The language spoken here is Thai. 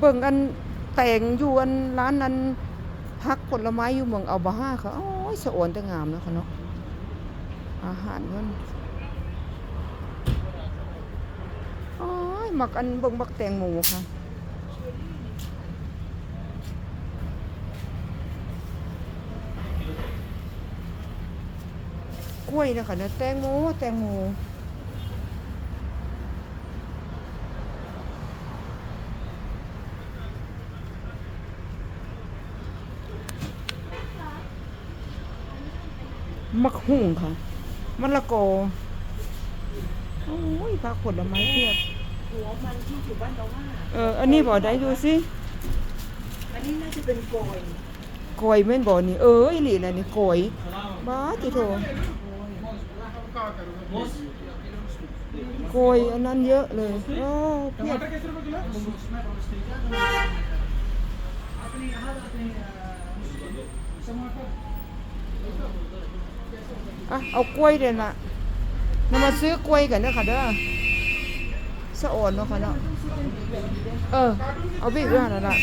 เบิ่งอันแต่งอยู่อันร้านนั้นพักผลไม้อยู่เมืองอัลบาฮาค่ะโอ้ยสะอวนแต่งามนะค่ะเนาะอาหารมันโอ้ยมักอันเบิ่งมักแตงโมค่ะกล้วยนะคะเนี่ยแตงโมแตงโม มักหุ่งค่ะมะละกอโอ้ยผักผลไม้เพียบหัวมันที่อยู่บ้านเราว่าเอออันนี้บ่ได้ดูสิอันนี้น่าจะเป็นโกยกอยแม่นบ่นี่เอออีหลีน่ะนี่กอยบ้าติโถกอยอันนั้นเยอะเลยโอ้เพียบ อะเอากล้วยเด่นละนำมาซื้อกล้วยกันเด้อค่ะเด้อสะอ่อนเนาะค่ะเนาะเออเอาไปอีกเรื่องนั่นละ